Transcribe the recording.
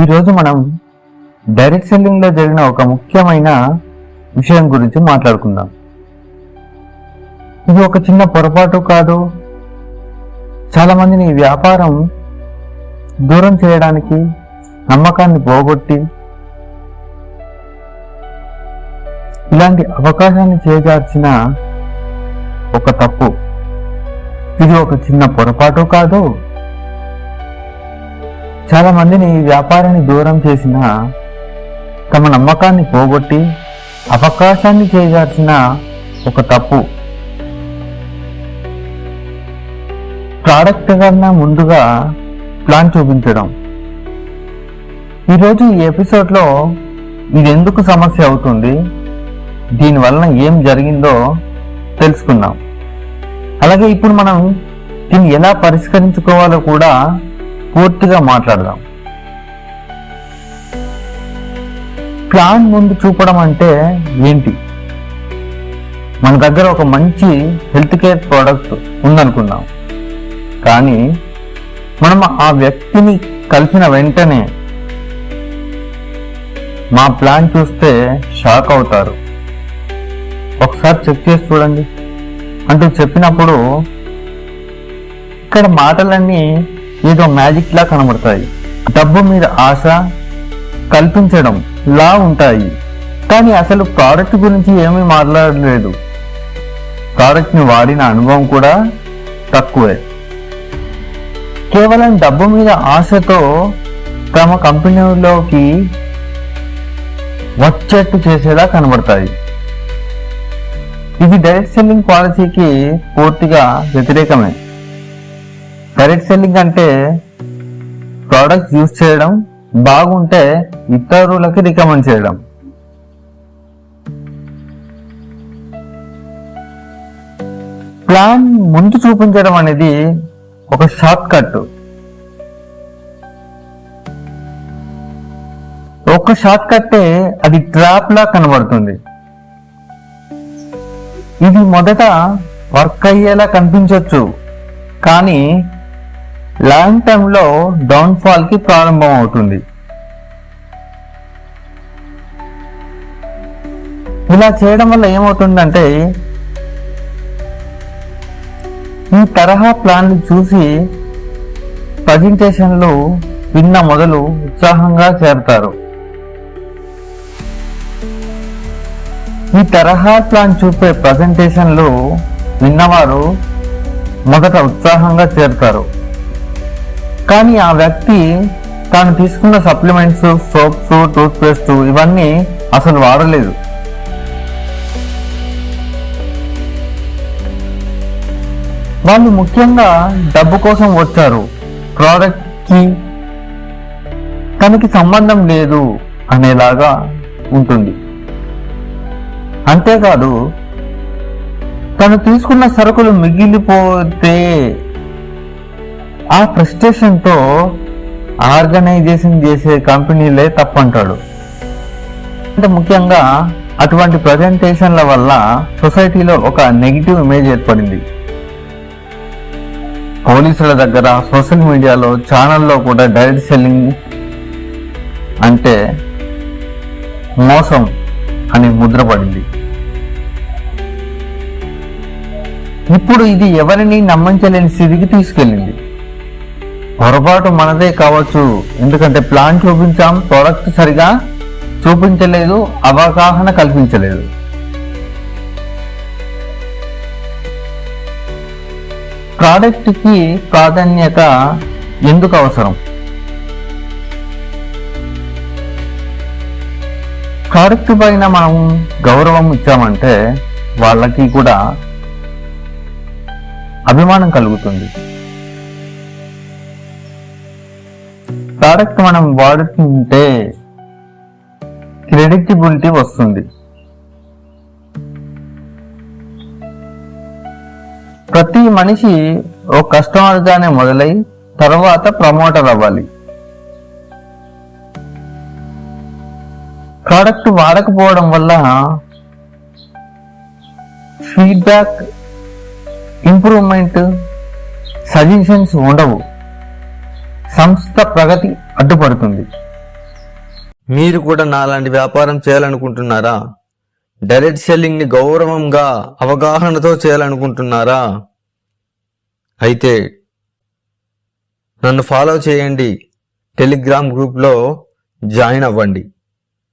ఈరోజు మనం డైరెక్ట్ సెల్లింగ్లో జరిగిన ఒక ముఖ్యమైన విషయం గురించి మాట్లాడుకుందాం. ఇది ఒక చిన్న పొరపాటు కాదు. చాలా మందిని ఈ వ్యాపారం దూరం చేయడానికి నమ్మకాన్ని పోగొట్టి ఇలాంటి అవకాశాన్ని చేజార్చిన ఒక తప్పు. ఇది ఒక చిన్న పొరపాటు కాదు. చాలా మందిని వ్యాపారాన్ని దూరం చేసిన తమ నమ్మకాన్ని పోగొట్టి అవకాశాన్ని చేయాల్సిన ఒక తప్పు. ప్రోడక్ట్ కన్నా ముందుగా ప్లాన్ చూపించడం. ఈరోజు ఈ ఎపిసోడ్లో ఇది ఎందుకు సమస్య అవుతుంది? దీనివలన ఏం జరిగిందో తెలుసుకుందాం. అలాగే ఇప్పుడు మనం దీన్ని ఎలా పరిష్కరించుకోవాలో కూడా పూర్తిగా మాట్లాడదాం. ప్లాన్ ముందు చూపడం అంటే ఏంటి? మన దగ్గర ఒక మంచి హెల్త్ కేర్ ప్రోడక్ట్ ఉందనుకుందాం. కానీ మనం ఆ వ్యక్తిని కలిసిన వెంటనే మా ప్లాన్ చూస్తే షాక్ అవుతారు. ఒకసారి చెక్ చేసి చూడండి. అంటూ చెప్పినప్పుడు ఇక్కడ మాటలన్నీ ఏదో మ్యాజిక్ లా కనబడతాయి. డబ్బు మీద ఆశ కల్పించడం లా ఉంటాయి. కానీ అసలు ప్రోడక్ట్ గురించి ఏమీ మాట్లాడలేదు. ప్రోడక్ట్ని వాడిన అనుభవం కూడా తక్కువే. కేవలం డబ్బు మీద ఆశతో తమ కంపెనీలోకి వచ్చేట్టు చేసేలా కనబడతాయి. ఇది డైరెక్ట్ సెల్లింగ్ పాలసీకి పూర్తిగా వ్యతిరేకమే. డైరెక్ట్ సెల్లింగ్ అంటే ప్రోడక్ట్స్ యూజ్ చేయడం బాగుంటే ఇతరులకి రికమెండ్ చేయడం. ప్లాన్ ముందు చూపించడం అనేది ఒక షార్ట్ కట్ ఒక షార్ట్ కట్టే అది ట్రాప్ లా కనబడుతుంది. ఇది మొదట వర్క్ అయ్యేలా కనిపించవచ్చు కానీ లాంగ్ టర్మ్లో డౌన్కి ప్రారంభం అవుతుంది. ఇలా చేయడం వల్ల ఏమవుతుందంటే ఈ తరహా ప్లాన్లు చూసి ప్రజెంటేషన్లు విన్న మొదలు ఉత్సాహంగా చేరతారు. ఈ తరహా ప్లాన్ చూపే ప్రజెంటేషన్లు విన్నవారు మొదట ఉత్సాహంగా చేరుతారు. కానీ ఆ వ్యక్తి తాను తీసుకున్న సప్లిమెంట్స్ సోప్స్ టూత్ పేస్ట్ ఇవన్నీ అసలు వాడలేదు. వాళ్ళు ముఖ్యంగా డబ్బు కోసం వచ్చారు. ప్రోడక్ట్కి తనకి సంబంధం లేదు అనేలాగా ఉంటుంది. అంతేకాదు తను తీసుకున్న సరుకులు మిగిలిపోతే ఆ ఫ్రస్ట్రేషన్తో ఆర్గనైజేషన్ చేసే కంపెనీలే తప్పంటాడు. అంటే ముఖ్యంగా అటువంటి ప్రజెంటేషన్ల వల్ల సొసైటీలో ఒక నెగిటివ్ ఇమేజ్ ఏర్పడింది. పోలీసుల దగ్గర సోషల్ మీడియాలో ఛానల్లో కూడా డైరెక్ట్ సెల్లింగ్ అంటే మోసం అని ముద్రపడింది. ఇప్పుడు ఇది ఎవరిని నమ్మించలేని స్థితికి తీసుకెళ్ళింది. పొరపాటు మనదే కావచ్చు. ఎందుకంటే ప్లాన్ చూపించాం ప్రోడక్ట్ సరిగా చూపించలేదు అవగాహన కల్పించలేదు. ప్రోడక్ట్కి ప్రాధాన్యత ఎందుకు అవసరం? ప్రోడక్ట్ పైన మనం గౌరవం ఇచ్చామంటే వాళ్ళకి కూడా అభిమానం కలుగుతుంది. ప్రోడక్ట్ మనం వాడుతుంటే క్రెడిటబిలిటీ వస్తుంది. ప్రతి మనిషి ఓ కస్టమర్గానే మొదలై తర్వాత ప్రమోటర్ అవ్వాలి. ప్రోడక్ట్ వాడకపోవడం వల్ల ఫీడ్బ్యాక్ ఇంప్రూవ్మెంట్ సజెషన్స్ ఉండవు. సంస్థ ప్రగతి అడ్డుపడుతుంది. మీరు కూడా నాలాంటి వ్యాపారం చేయాలనుకుంటున్నారా? డైరెక్ట్ సెల్లింగ్ని గౌరవంగా అవగాహనతో చేయాలనుకుంటున్నారా? అయితే నన్ను ఫాలో చేయండి. టెలిగ్రామ్ గ్రూప్లో జాయిన్ అవ్వండి.